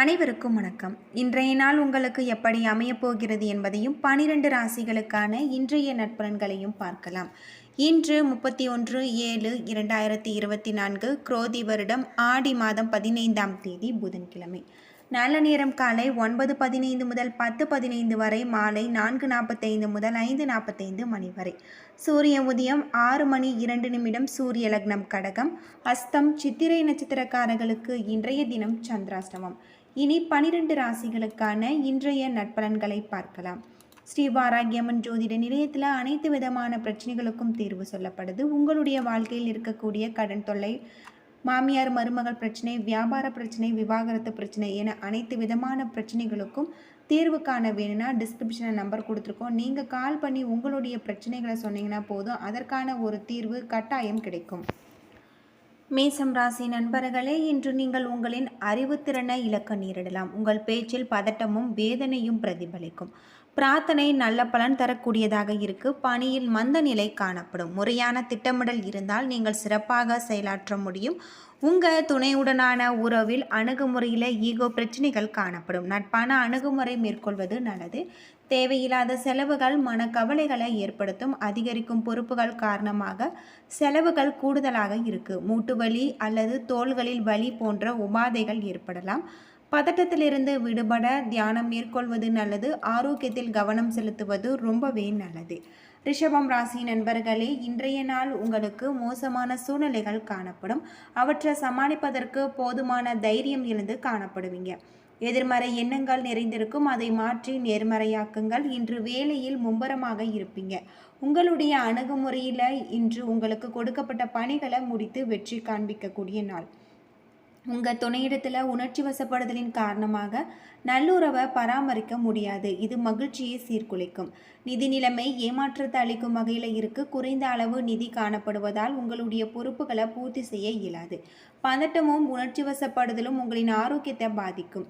அனைவருக்கும் வணக்கம். இன்றைய நாள் உங்களுக்கு எப்படி அமையப் போகிறது என்பதையும் பனிரெண்டு ராசிகளுக்கான இன்றைய நட்பலன்களையும் பார்க்கலாம். இன்று முப்பத்தி ஒன்று ஏழு இரண்டாயிரத்தி இருபத்தி நான்கு குரோதி வருடம் ஆடி மாதம் பதினைந்தாம் தேதி புதன்கிழமை நல்ல நேரம் காலை ஒன்பது பதினைந்து முதல் பத்து பதினைந்து வரை மாலை நான்கு நாற்பத்தைந்து முதல் ஐந்து நாற்பத்தைந்து மணி வரை. சூரிய உதயம் ஆறு மணி இரண்டு நிமிடம் சூரிய லக்னம் கடகம் அஸ்தம் சித்திரை நட்சத்திரக்காரர்களுக்கு இன்றைய தினம் சந்திராஷ்டமம். இனி பனிரெண்டு ராசிகளுக்கான இன்றைய நட்பலன்களை பார்க்கலாம். ஸ்ரீ வாராகியம்மன் ஜோதிட நிலையத்தில் அனைத்து விதமான பிரச்சனைகளுக்கும் தீர்வு சொல்லப்படுது. உங்களுடைய வாழ்க்கையில் இருக்கக்கூடிய கடன் தொல்லை மாமியார் மருமகள் பிரச்சனை வியாபார பிரச்சனை விவாகரத்து பிரச்சனை என அனைத்து விதமான பிரச்சனைகளுக்கும் தீர்வு காண வேணும்னா டிஸ்கிரிப்ஷனில் நம்பர் கொடுத்துருக்கோம். நீங்கள் கால் பண்ணி உங்களுடைய பிரச்சனைகளை சொன்னீங்கன்னா போதும். அதற்கான ஒரு தீர்வு கட்டாயம் கிடைக்கும். மேசம் ராசி நண்பர்களே இன்று நீங்கள் உங்களின் அறிவுத்திறனை இழக்க நேரிடலாம். உங்கள் பேச்சில் பதட்டமும் வேதனையும் பிரதிபலிக்கும். பிரார்த்தனை நல்ல பலன் தரக்கூடியதாக இருக்கு. பணியில் மந்த நிலை காணப்படும். முறையான திட்டமிடல் இருந்தால் நீங்கள் சிறப்பாக செயலாற்ற முடியும். உங்கள் துணையுடனான உறவில் அணுகுமுறையில் ஈகோ பிரச்சனைகள் காணப்படும். நட்பான அணுகுமுறை மேற்கொள்வது நல்லது. தேவையில்லாத செலவுகள் மனக்கவலைகளை ஏற்படுத்தும். அதிகரிக்கும் பொறுப்புகள் காரணமாக செலவுகள் கூடுதலாக இருக்கு. மூட்டு வலி அல்லது தோள்களில் வலி போன்ற உபாதைகள் ஏற்படலாம். பதட்டத்திலிருந்து விடுபட தியானம் மேற்கொள்வது நல்லது. ஆரோக்கியத்தில் கவனம் செலுத்துவது ரொம்பவே நல்லது. ரிஷபம் ராசி நண்பர்களே இன்றைய நாள் உங்களுக்கு மோசமான சூழ்நிலைகள் காணப்படும். அவற்றை சமாளிப்பதற்கு போதுமான தைரியம் இருந்து காணப்படுவீங்க. எதிர்மறை எண்ணங்கள் நிறைந்திருக்கும். அதை மாற்றி நேர்மறையாக்குங்கள். இன்று வேலையில் மும்பரமாக இருப்பீங்க. உங்களுடைய அணுகுமுறையில் இன்று உங்களுக்கு கொடுக்கப்பட்ட பணிகளை முடித்து வெற்றி காண்பிக்கக்கூடிய நாள். உங்கள் துணையிடத்தில் உணர்ச்சி வசப்படுதலின் காரணமாக நல்லுறவை பராமரிக்க முடியாது. இது மகிழ்ச்சியை சீர்குலைக்கும். நிதி நிலைமை ஏமாற்றத்தை அளிக்கும் வகையில் இருக்க. குறைந்த அளவு நிதி காணப்படுவதால் உங்களுடைய பொறுப்புகளை பூர்த்தி செய்ய இயலாது. பதட்டமும் உணர்ச்சி வசப்படுதலும் உங்களின் ஆரோக்கியத்தை பாதிக்கும்.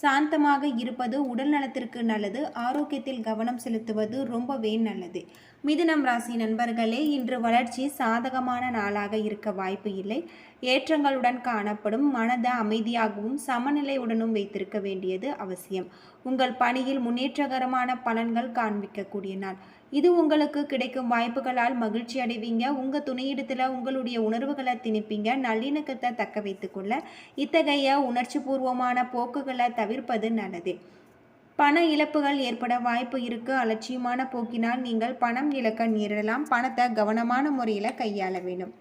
சாந்தமாக இருப்பது உடல் நலத்திற்கு நல்லது ஆரோக்கியத்தில் கவனம் செலுத்துவது ரொம்பவே நல்லது. மிதுனம் ராசி நண்பர்களே இன்று வளர்ச்சி சாதகமான நாளாக இருக்க வாய்ப்பு இல்லை. ஏற்றங்களுடன் காணப்படும் மனத அமைதியாகவும் சமநிலையுடனும் வைத்திருக்க வேண்டியது அவசியம். உங்கள் பணியில் முன்னேற்றகரமான பலன்கள் காண்பிக்கக்கூடிய நாள். இது உங்களுக்கு கிடைக்கும் வாய்ப்புகளால் மகிழ்ச்சி அடைவீங்க. உங்கள் துணையிடத்தில் உங்களுடைய உணர்வுகளை திணிப்பீங்க. நல்லிணக்கத்தை தக்க வைத்துக்கொள்ள இத்தகைய உணர்ச்சி பூர்வமான போக்குகளை தவிர்ப்பது நல்லது. பண இழப்புகள் ஏற்பட வாய்ப்பு இருக்கு. அலட்சியமான போக்கினால் நீங்கள் பணம் இழக்க நேரிடலாம். பணத்தை கவனமான முறையில் கையாள வேண்டும்.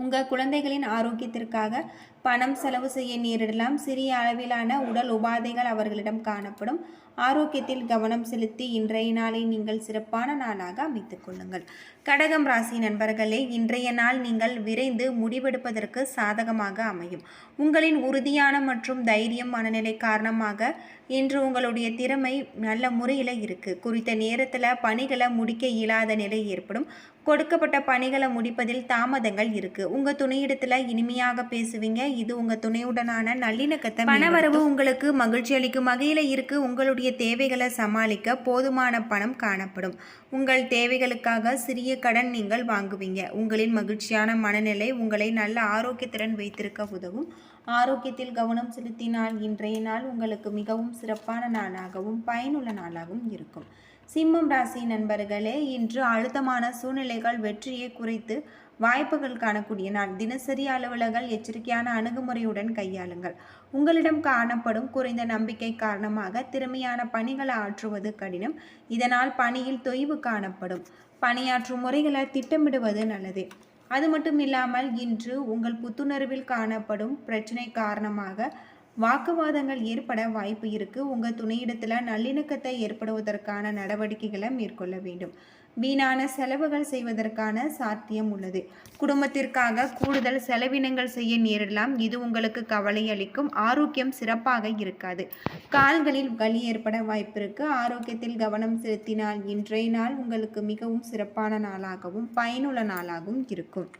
உங்கள் குழந்தைகளின் ஆரோக்கியத்திற்காக பணம் செலவு செய்ய நேரிடலாம். சிறிய அளவிலான உடல் உபாதைகள் அவர்களிடம் காணப்படும். ஆரோக்கியத்தில் கவனம் செலுத்தி இன்றைய நாளை நீங்கள் சிறப்பான நாளாக அமைத்துக் கொள்ளுங்கள். கடகம் ராசி நண்பர்களே இன்றைய நாள் நீங்கள் விரைந்து முடிவெடுப்பதற்கு சாதகமாக அமையும். உங்களின் உறுதியான மற்றும் தைரியம் மனநிலை காரணமாக இன்று உங்களுடைய திறமை நல்ல முறையில் இருக்குது குறித்த நேரத்தில் பணிகளை முடிக்க இயலாத நிலை ஏற்படும். கொடுக்கப்பட்ட பணிகளை முடிப்பதில் தாமதங்கள் இருக்குது உங்கள் துணையிடத்தில் இனிமையாக பேசுவீங்க. இது உங்கள் துணையுடனான நல்லிணக்கத்தை பணவரவு உங்களுக்கு மகிழ்ச்சி அளிக்கும் வகையில் இருக்குது உங்களுடைய தேவைகளை சமாளிக்க போதுமான பணம் காணப்படும். உங்கள் தேவைகளுக்காக சிறிய கடன் நீங்கள் வாங்குவீங்க. உங்களின் மகிழ்ச்சியான மனநிலை உங்களை நல்ல ஆரோக்கியத்துடன் வைத்திருக்க உதவும். ஆரோக்கியத்தில் கவனம் செலுத்தினால் இன்றைய நாள் உங்களுக்கு மிகவும் சிறப்பான நாளாகவும் பயனுள்ள நாளாகவும் இருக்கும். சிம்மம் ராசி நண்பர்களே இன்று அழுத்தமான சூழ்நிலைகள் வெற்றியை குறைத்து வாய்ப்புகள் காணக்கூடிய நாள் தினசரி அலுவலர்கள் எச்சரிக்கையான அணுகுமுறையுடன் கையாளுங்கள். உங்களிடம் காணப்படும் குறைந்த நம்பிக்கை காரணமாக திறமையான பணிகளை ஆற்றுவது கடினம். இதனால் பணியில் தொய்வு காணப்படும். பணியாற்றும் முறைகளை திட்டமிடுவது நல்லது. அது மட்டும் இல்லாமல் இன்று உங்கள் புத்துணர்வில் காணப்படும் பிரச்சனை காரணமாக வாக்குவாதங்கள் ஏற்பட வாய்ப்பு இருக்கு. உங்கள் துணையிடத்தில் நல்லிணக்கத்தை ஏற்படுவதற்கான நடவடிக்கைகளை மேற்கொள்ள வேண்டும். வீணான செலவுகள் செய்வதற்கான சாத்தியம் உள்ளது. குடும்பத்திற்காக கூடுதல் செலவினங்கள் செய்ய நேரிடலாம். இது உங்களுக்கு கவலை அளிக்கும். ஆரோக்கியம் சிறப்பாக இருக்காது. கால்களில் வலி ஏற்பட வாய்ப்பிருக்கு ஆரோக்கியத்தில் கவனம் செலுத்தினால் இன்றைய நாள் உங்களுக்கு மிகவும் சிறப்பான நாளாகவும் பயனுள்ள நாளாகவும் இருக்கும்.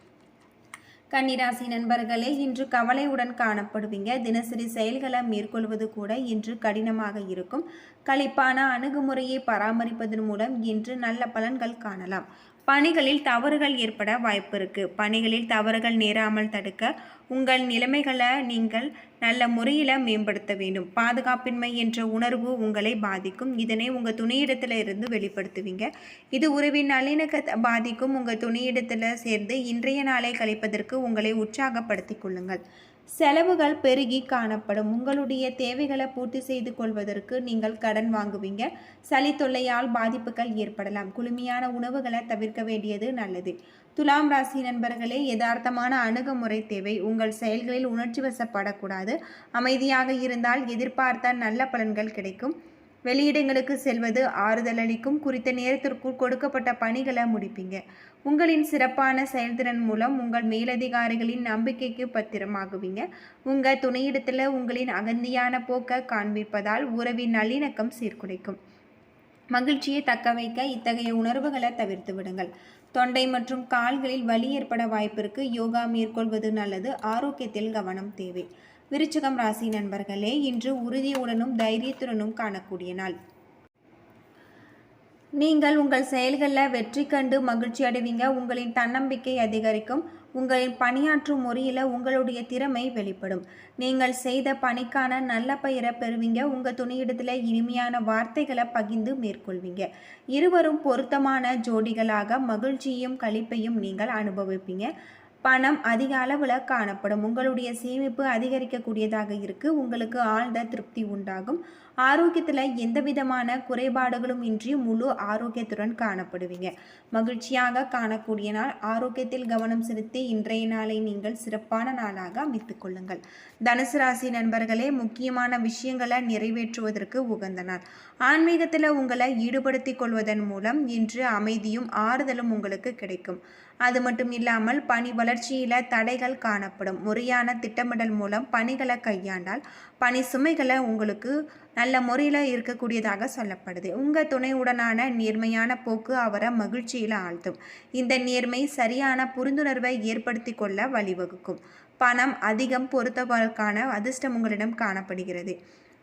கன்னிராசி நண்பர்களே இன்று கவலையுடன் காணப்படுவீங்க. தினசரி செயல்களை மேற்கொள்வது கூட இன்று கடினமாக இருக்கும். களிப்பான அணுகுமுறையை பராமரிப்பதன் மூலம் இன்று நல்ல பலன்கள் காணலாம். பணிகளில் தவறுகள் ஏற்பட வாய்ப்பு இருக்குது பணிகளில் தவறுகள் நேராமல் தடுக்க உங்கள் நிலைமைகளை நீங்கள் நல்ல முறையில் மேம்படுத்த வேண்டும். பாதுகாப்பின்மை என்ற உணர்வு உங்களை பாதிக்கும். இதனை உங்கள் துணையிடத்தில் இருந்து வெளிப்படுத்துவீங்க. இது உறவின் நல்லிணக்கத்தை பாதிக்கும். உங்கள் துணையிடத்தில் சேர்ந்து இன்றைய நாளை கழிப்பதற்கு உங்களை உற்சாகப்படுத்திக் கொள்ளுங்கள். செலவுகள் பெருகி காணப்படும். உங்களுடைய தேவைகளை பூர்த்தி செய்து கொள்வதற்கு நீங்கள் கடன் வாங்குவீங்க. சளி தொல்லையால் பாதிப்புகள் ஏற்படலாம். குளுமையான உணவுகளை தவிர்க்க வேண்டியது நல்லது. துலாம் ராசி நண்பர்களே யதார்த்தமான அணுகுமுறை தேவை. உங்கள் செயல்களில் உணர்ச்சி வசப்படக்கூடாது. அமைதியாக இருந்தால் எதிர்பார்த்த நல்ல பலன்கள் கிடைக்கும். வெளியிடங்களுக்கு செல்வது ஆறுதல் அளிக்கும் குறித்த நேரத்திற்குள் கொடுக்கப்பட்ட பணிகளை முடிப்பீங்க. உங்களின் சிறப்பான செயல்திறன் மூலம் உங்கள் மேலதிகாரிகளின் நம்பிக்கைக்கு பத்திரமாகுவீங்க. உங்கள் துணையிடத்தில் உங்களின் அகந்தியான போக்கை காண்பிப்பதால் உறவின் நல்லிணக்கம் சீர்குலைக்கும். மகிழ்ச்சியை தக்க வைக்க இத்தகைய உணர்வுகளை தவிர்த்து விடுங்கள். தொண்டை மற்றும் கால்களில் வலி ஏற்பட வாய்ப்பிற்கு யோகா மேற்கொள்வது நல்லது. ஆரோக்கியத்தில் கவனம் தேவை. விருச்சிகம் ராசி நண்பர்களே இன்று உறுதியுடனும் தைரியத்துடனும் காணக்கூடிய நாள். நீங்கள் உங்கள் செயல்களில் வெற்றி கண்டு மகிழ்ச்சி அடைவீங்க. உங்களின் தன்னம்பிக்கை அதிகரிக்கும். உங்களின் பணியாற்றும் முறையில் உங்களுடைய திறமை வெளிப்படும். நீங்கள் செய்த பணிக்கான நல்ல பெயரை பெறுவீங்க. உங்கள் துணியிடத்தில் இனிமையான வார்த்தைகளை பகிர்ந்து மேற்கொள்வீங்க. இருவரும் பொருத்தமான ஜோடிகளாக மகிழ்ச்சியும் கழிப்பையும் நீங்கள் அனுபவிப்பீங்க. பணம் அதிக அளவில் காணப்படும். உங்களுடைய சேமிப்பு அதிகரிக்கக்கூடியதாக இருக்குது உங்களுக்கு ஆழ்ந்த திருப்தி உண்டாகும். ஆரோக்கியத்தில் எந்த விதமான குறைபாடுகளும் இன்றி முழு ஆரோக்கியத்துடன் காணப்படுவீங்க. மகிழ்ச்சியாக காணக்கூடிய நாள். ஆரோக்கியத்தில் கவனம் செலுத்தி இன்றைய நாளை நீங்கள் சிறப்பான நாளாக அமைத்துக் கொள்ளுங்கள். தனுசு ராசி நண்பர்களே முக்கியமான விஷயங்களை நிறைவேற்றுவதற்கு உகந்த நாள். ஆன்மீகத்தில் உங்களை ஈடுபடுத்திக் கொள்வதன் மூலம் இன்று அமைதியும் ஆறுதலும் உங்களுக்கு கிடைக்கும். அது மட்டும் இல்லாமல் பணி வளர்ச்சியில் தடைகள் காணப்படும். முறையான திட்டமிடல் மூலம் பணிகளை கையாண்டால் பணி சுமைகளை உங்களுக்கு நல்ல முறையில் இருக்கக்கூடியதாக சொல்லப்படுது. உங்கள் துணையுடனான நேர்மையான போக்கு அவரை மகிழ்ச்சியில் ஆழ்த்தும். இந்த நேர்மை சரியான புரிந்துணர்வை ஏற்படுத்தி கொள்ள வழிவகுக்கும். பணம் அதிகம் பொறுத்தவர்களுக்கான அதிர்ஷ்டம் உங்களிடம் காணப்படுகிறது.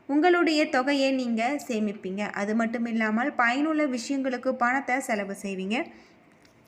உங்களுடைய தொகையை நீங்கள் சேமிப்பீங்க. அது மட்டும் இல்லாமல் பயனுள்ள விஷயங்களுக்கு பணத்தை செலவு செய்வீங்க.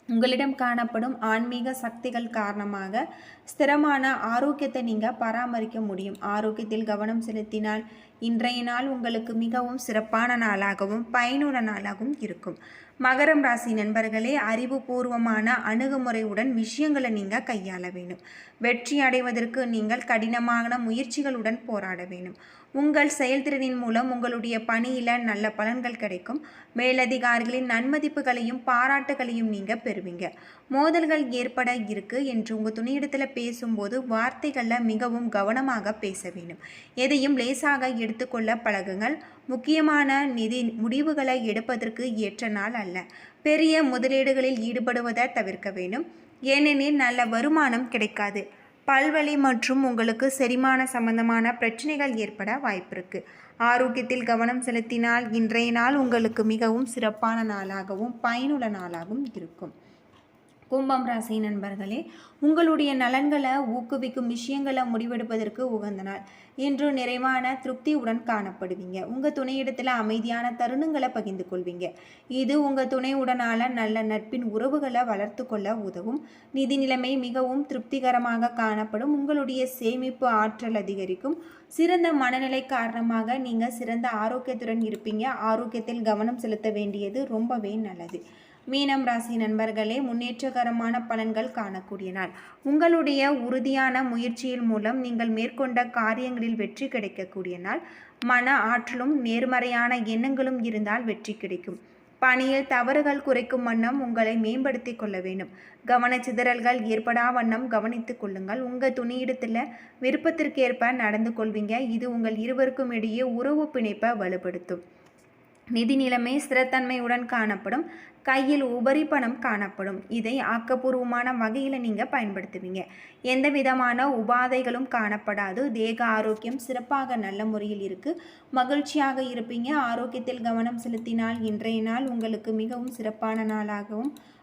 உங்களிடம் காணப்படும் ஆன்மீக சக்திகள் காரணமாக ஸ்திரமான ஆரோக்கியத்தை நீங்கள் பராமரிக்க முடியும். ஆரோக்கியத்தில் கவனம் செலுத்தினால் இன்றைய நாள் உங்களுக்கு மிகவும் சிறப்பான நாளாகவும் பயனுள்ள நாளாகவும் இருக்கும். மகரம் ராசி நண்பர்களே அறிவுபூர்வமான அணுகுமுறையுடன் விஷயங்களை நீங்கள் கையாள வேணும் வெற்றி அடைவதற்கு நீங்கள் கடினமான முயற்சிகளுடன் போராட வேணும் உங்கள் செயல்திறனின் மூலம் உங்களுடைய பணியில் நல்ல பலன்கள் கிடைக்கும். மேலதிகாரிகளின் நன்மதிப்புகளையும் பாராட்டுகளையும் நீங்கள் பெறுவீங்க. மோதல்கள் ஏற்பட இருக்கு என்று உங்கள் துணையிடத்தில் பேசும்போது வார்த்தைகளில் மிகவும் கவனமாக பேச வேண்டும். எதையும் லேசாக எடுத்துக்கொள்ள பழகுங்கள். முக்கியமான நிதி முடிவுகளை எடுப்பதற்கு ஏற்ற நாள் அல்ல. பெரிய முதலீடுகளில் ஈடுபடுவதை தவிர்க்க வேண்டும். ஏனெனில் நல்ல வருமானம் கிடைக்காது. பல்வலி மற்றும் உங்களுக்கு செரிமான சம்பந்தமான பிரச்சனைகள் ஏற்பட வாய்ப்பிருக்கு ஆரோக்கியத்தில் கவனம் செலுத்தினால் இன்றைய நாள் உங்களுக்கு மிகவும் சிறப்பான நாளாகவும் பயனுள்ள நாளாகவும் இருக்கும். கும்பம் ராசி நண்பர்களே உங்களுடைய நலன்களை ஊக்குவிக்கும் விஷயங்களை முடிவெடுப்பதற்கு உகந்த நாள். இன்று நிறைவான திருப்தியுடன் காணப்படுவீங்க. உங்கள் துணையிடத்தில் அமைதியான தருணங்களை பகிர்ந்து கொள்வீங்க. இது உங்கள் துணையுடனால நல்ல நட்பின் உறவுகளை வளர்த்து கொள்ள உதவும். நிதி நிலைமை மிகவும் திருப்திகரமாக காணப்படும். உங்களுடைய சேமிப்பு ஆற்றல் அதிகரிக்கும். சிறந்த மனநிலை காரணமாக நீங்கள் சிறந்த ஆரோக்கியத்துடன் இருப்பீங்க. ஆரோக்கியத்தில் கவனம் செலுத்த வேண்டியது ரொம்பவே நல்லது. மீனம் ராசி நண்பர்களே முன்னேற்றகரமான பலன்கள் காணக்கூடிய நாள். உங்களுடைய உறுதியான முயற்சியின் மூலம் நீங்கள் மேற்கொண்ட காரியங்களில் வெற்றி கிடைக்கக்கூடிய நாள். மன ஆற்றலும் நேர்மறையான எண்ணங்களும் இருந்தால் வெற்றி கிடைக்கும். பணியில் தவறுகள் குறைக்கும் வண்ணம் உங்களை மேம்படுத்தி கொள்ள வேண்டும். கவனச்சிதறல்கள் ஏற்படா வண்ணம் கவனித்துக் கொள்ளுங்கள். உங்கள் துணியிடத்தில் விருப்பத்திற்கேற்ப நடந்து கொள்வீங்க. இது உங்கள் இருவருக்கும் இடையே உறவு பிணைப்பை வலுப்படுத்தும். நிதி நிலைமை ஸ்திரத்தன்மையுடன் காணப்படும். கையில் உபரி பணம் காணப்படும். இதை ஆக்கப்பூர்வமான வகையில் நீங்கள் பயன்படுத்துவீங்க. எந்த விதமான உபாதைகளும் காணப்படாது. தேக ஆரோக்கியம் சிறப்பாக நல்ல முறையில் இருக்குது மகிழ்ச்சியாக இருப்பீங்க. ஆரோக்கியத்தில் கவனம் செலுத்தினால் இன்றைய நாள் உங்களுக்கு மிகவும் சிறப்பான நாளாகவும்